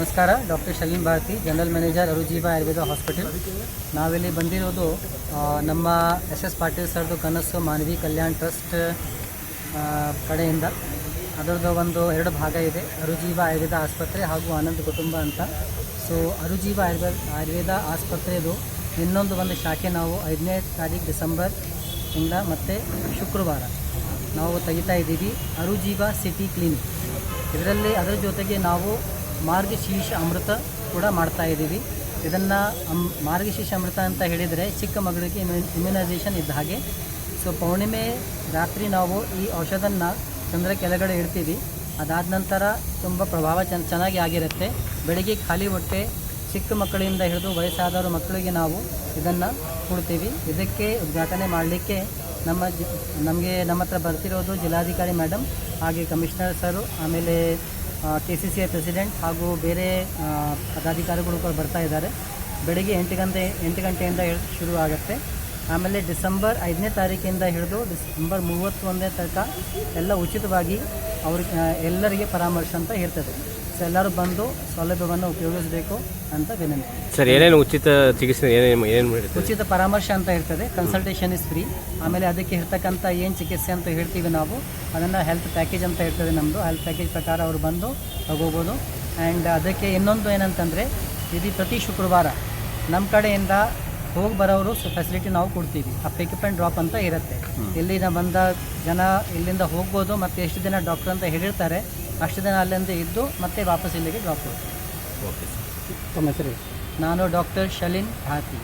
ನಮಸ್ಕಾರ, doctor Shaleen Bharati, general manager Arujeeva Ayurveda hospital. ನಾವಿಲ್ಲಿ ಬಂದಿರೋದು ನಮ್ಮ ಎಸ್ ಎಸ್ ಪಾಟೀಲ್ ಸರ್ದು ಕನಸು ಮಾನವಿ ಕಲ್ಯಾಣ್ ಟ್ರಸ್ಟ್ ಕಡೆಯಿಂದ. ಅದರದ್ದು ಒಂದು ಎರಡು ಭಾಗ ಇದೆ, ಅರುಜೀವ ಆಯುರ್ವೇದ ಆಸ್ಪತ್ರೆ ಹಾಗೂ ಆನಂದ್ ಕುಟುಂಬ ಅಂತ. ಸೊ ಅರುಜೀವ ಆಯುರ್ವೇದ ಆಯುರ್ವೇದ ಆಸ್ಪತ್ರೆದು ಇನ್ನೊಂದು ಒಂದು ಶಾಖೆ ನಾವು ಐದನೇ ತಾರೀಕು ಡಿಸೆಂಬರ್ ಇಂದ ಮತ್ತು ಶುಕ್ರವಾರ ನಾವು ತೆಗಿತಾ ಇದ್ದೀವಿ, ಅರುಜೀವ ಸಿಟಿ ಕ್ಲಿನಿಕ್. ಇದರಲ್ಲಿ ಅದರ ಜೊತೆಗೆ ನಾವು ಮಾರ್ಗಶೀರ್ಷ ಅಮೃತ ಕೂಡ ಮಾಡ್ತಾ ಇದ್ದೀವಿ. ಇದನ್ನು ಅಮ್, ಮಾರ್ಗಶೀರ್ಷ ಅಮೃತ ಅಂತ ಹೇಳಿದರೆ ಚಿಕ್ಕ ಮಗಳಿಗೆ ಇಮ್ಯುನೈಸೇಷನ್ ಇದ್ದ ಹಾಗೆ. ಸೊ ಪೌರ್ಣಿಮೆ ರಾತ್ರಿ ನಾವು ಈ ಔಷಧನ ಚಂದ್ರ ಕೆಳಗಡೆ ಇಡ್ತೀವಿ. ಅದಾದ ನಂತರ ತುಂಬ ಪ್ರಭಾವ ಚೆನ್ನ ಚೆನ್ನಾಗಿ ಆಗಿರುತ್ತೆ. ಬೆಳಿಗ್ಗೆ ಖಾಲಿ ಹೊಟ್ಟೆ, ಚಿಕ್ಕ ಮಕ್ಕಳಿಂದ ಹಿಡಿದು ವಯಸ್ಸಾದವರು ಮಕ್ಕಳಿಗೆ ನಾವು ಇದನ್ನು ಕೊಡ್ತೀವಿ. ಇದಕ್ಕೆ ಉದ್ಘಾಟನೆ ಮಾಡಲಿಕ್ಕೆ ನಮ್ಮ ಜಿ, ನಮಗೆ ನಮ್ಮ ಹತ್ರ ಬರ್ತಿರೋದು ಜಿಲ್ಲಾಧಿಕಾರಿ ಮೇಡಮ್, ಹಾಗೆ ಕಮಿಷನರ್ ಸರು, ಆಮೇಲೆ K C C I president ಹಾಗೂ ಬೇರೆ ಪದಾಧಿಕಾರಿಗಳು ಕೂಡ ಬರ್ತಾ ಇದ್ದಾರೆ. ಬೆಳಿಗ್ಗೆ ಎಂಟು ಗಂಟೆ, ಎಂಟು ಗಂಟೆಯಿಂದ ಶುರು ಆಗುತ್ತೆ ಆಮೇಲೆ ಡಿಸೆಂಬರ್ ಐದನೇ ತಾರೀಕಿಂದ ಹಿಡಿದು ಡಿಸೆಂಬರ್ ಮೂವತ್ತೊಂದನೇ ತನಕ ಎಲ್ಲ ಉಚಿತವಾಗಿ ಅವ್ರಿಗೆ ಎಲ್ಲರಿಗೆ ಪರಾಮರ್ಶೆ ಅಂತ ಇರ್ತದೆ. ಸೊ ಎಲ್ಲರೂ ಬಂದು ಸೌಲಭ್ಯವನ್ನು ಉಪಯೋಗಿಸಬೇಕು ಅಂತ ವಿನಂತಿ. ಸರ್ ಏನೇನು ಉಚಿತ ಚಿಕಿತ್ಸೆ ಏನೇನು ಉಚಿತ ಪರಾಮರ್ಶೆ ಅಂತ ಇರ್ತದೆ. Consultation is free. ಆಮೇಲೆ ಅದಕ್ಕೆ ಇರ್ತಕ್ಕಂಥ ಏನು ಚಿಕಿತ್ಸೆ ಅಂತ ಹೇಳ್ತೀವಿ ನಾವು ಅದನ್ನು ಹೆಲ್ತ್ ಪ್ಯಾಕೇಜ್ ಅಂತ ಇರ್ತದೆ ನಮ್ಮದು ಹೆಲ್ತ್ ಪ್ಯಾಕೇಜ್ ಪ್ರಕಾರ ಅವರು ಬಂದು ತಗೋಬೋದು. ಆ್ಯಂಡ್ ಅದಕ್ಕೆ ಇನ್ನೊಂದು ಏನಂತಂದರೆ ಇದು ಪ್ರತಿ ಶುಕ್ರವಾರ. ನಮ್ಮ ಕಡೆಯಿಂದ ಹೋಗಿ ಬರೋರು ಫೆಸಿಲಿಟಿ ನಾವು ಕೊಡ್ತೀವಿ. ಆ ಪಿಕಪ್ ಆ್ಯಂಡ್ ಡ್ರಾಪ್ ಅಂತ ಇರುತ್ತೆ. ಇಲ್ಲಿಂದ ಬಂದ ಜನ ಇಲ್ಲಿಂದ ಹೋಗ್ಬೋದು ಮತ್ತು ಎಷ್ಟು ದಿನ ಡಾಕ್ಟರ್ ಅಂತ ಹೇಳಿರ್ತಾರೆ. ಅಷ್ಟು ದಿನ ಅಲ್ಲಿಂದ ಇದ್ದು ಮತ್ತೆ ವಾಪಸ್ ಇಲ್ಲಿಗೆ ಡ್ರಾಪ್ ಕೊಡ್ತೀವಿ. ಓಕೆ ತಮ್ಮ ಹೆಸರು? ನಾನು ಡಾಕ್ಟರ್ ಶಲೀನ್ ಭಾತಿ.